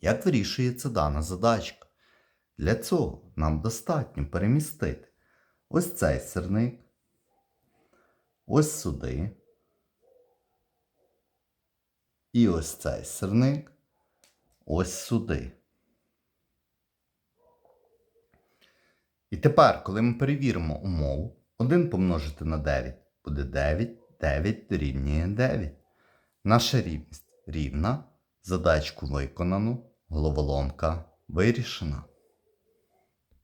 Як вирішується дана задачка? Для цього нам достатньо перемістити ось цей сирник, ось сюди. І ось цей сирник ось сюди. І тепер, коли ми перевіримо умову, 1 помножити на 9 буде 9, 9 дорівнює 9. Наша рівність рівна, задачку виконано, головоломка вирішена.